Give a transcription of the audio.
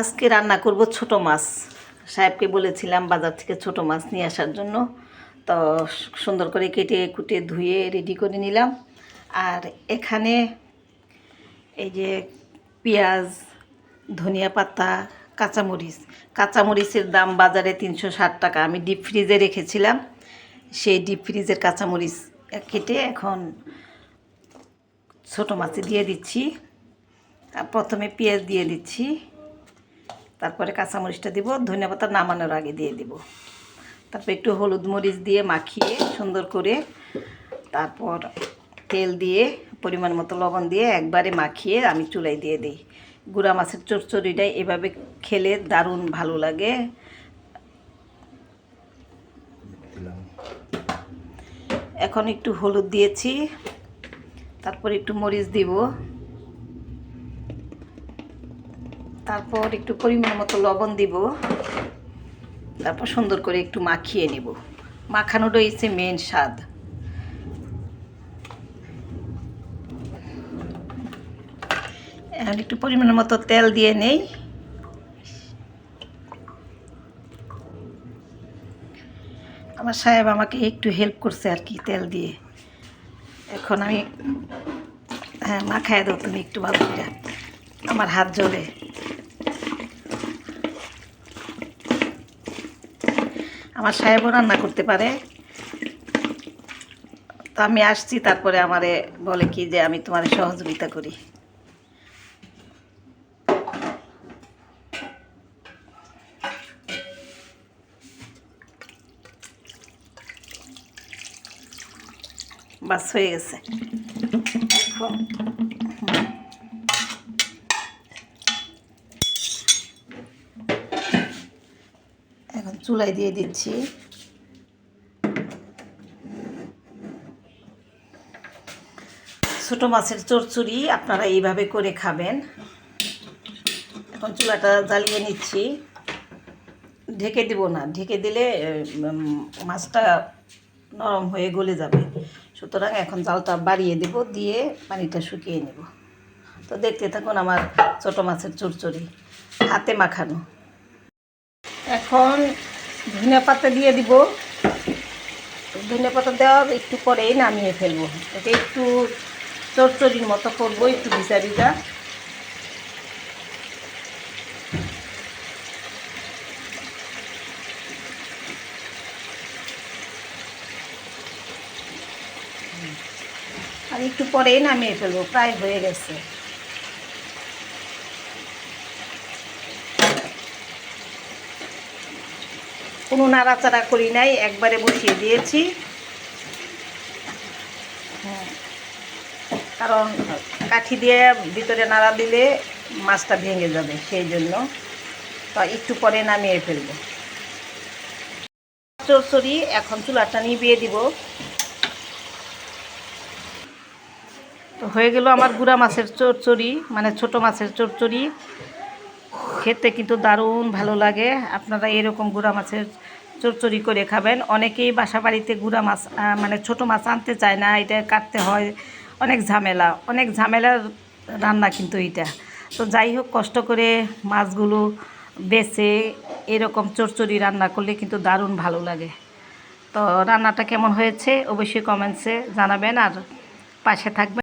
আজকে রান্না করব ছোট মাছ। সাহেবকে বলেছিলাম বাজার থেকে ছোট মাছ নিয়ে আসার জন্য। তো সুন্দর করে কেটে কুটে ধুয়ে রেডি করে নিলাম। আর এখানে এই যে পেঁয়াজ, ধনিয়া পাতা, কাঁচামরিচ। কাঁচামরিচের দাম বাজারে তিনশো ষাট টাকা। আমি ডিপ ফ্রিজে রেখেছিলাম। সেই ডিপ ফ্রিজের কাঁচামরিচ কেটে এখন ছোটো মাছে দিয়ে দিচ্ছি। প্রথমে পেঁয়াজ দিয়ে দিচ্ছি। তারপরে কাঁচামরিচটা দিব ধনিয়া পাতা নামানোর আগে দিয়ে দিব। তারপর একটু হলুদ মরিচ দিয়ে মাখিয়ে সুন্দর করে তারপর তেল দিয়ে পরিমাণ মতো লবণ দিয়ে একবারে মাখিয়ে আমি চুলাই দিয়ে দিই। গুঁড়া মাছের চচ্চড়িটাই এভাবে খেলে দারুণ ভালো লাগে। এখন একটু হলুদ দিয়েছি, তারপর একটু মরিচ দিব। তারপর একটু পরিমাণ মতো লবণ দিব। তারপর সুন্দর করে একটু মাখিয়ে নেব। মাখানোটা হচ্ছে মেন স্বাদ। এখন একটু পরিমাণ মতো তেল দিয়ে নেই। আমার সাহেব আমাকে একটু হেল্প করছে আর কি তেল দিয়ে। এখন আমি হ্যাঁ মাখায় দাও তুমি একটু ভালো আমার হাত জ্বলে। আমার সাহেবও রান্না করতে পারে। তো আমি আসছি, তারপরে আমারে বলে কি যে আমি তোমার সহযোগিতা করি। বাস হয়ে গেছে। চুলাই দিয়ে দিচ্ছি। ছোটো মাছের চচ্চড়ি আপনারা এইভাবে করে খাবেন। এখন চুলাটা জ্বালিয়ে নিচ্ছি। ঢেকে দিব না, ঢেকে দিলে মাছটা নরম হয়ে গলে যাবে। সুতরাং এখন জালটা বাড়িয়ে দেব, দিয়ে পানিটা শুকিয়ে নেব। তো দেখতে থাকুন আমার ছোটো মাছের চচ্চড়ি, হাতে মাখানো। এখন ধনে পাতা দিয়ে দিব। ধনে পাতা দেওয়ার একটু পরেই নামিয়ে ফেলব। এটা একটু চচ্চড়ির মতো করব, একটু ভিজা ভিজা আর একটু পরেই নামিয়ে ফেলব, প্রায় হয়ে গেছে। কোনো নাড়াচাড়া করি নাই, একবারে বসিয়ে দিয়েছি। হ্যাঁ। কারণ কাঠি দিয়ে ভিতরে নাড়া দিলে মাছটা ভেঙে যাবে, সেই জন্য। তো একটু পরে নামিয়ে ফেলব। চরচড়ি এখন চুলাটা নিভিয়ে দিব। তো হয়ে গেল আমার গুড়া মাছের চচ্চড়ি মানে ছোট মাছের চচ্চড়ি খেতে কিন্তু দারুণ ভালো লাগে। আপনারা এরকম গুড়া মাছের চচ্চড়ি করে খাবেন। অনেকেই বাসা বাড়িতে গুড়া মাছ মানে ছোট মাছ আনতে চায় না, এটা কাটতে হয়। অনেক ঝামেলা, অনেক ঝামেলার রান্না কিন্তু এটা। তো যাই হোক, কষ্ট করে মাছগুলো বেছে এরকম চচ্চড়ি রান্না করলে কিন্তু দারুণ ভালো লাগে। তো রান্নাটা কেমন হয়েছে অবশ্যই কমেন্টসে জানাবেন আর পাশে থাকবেন।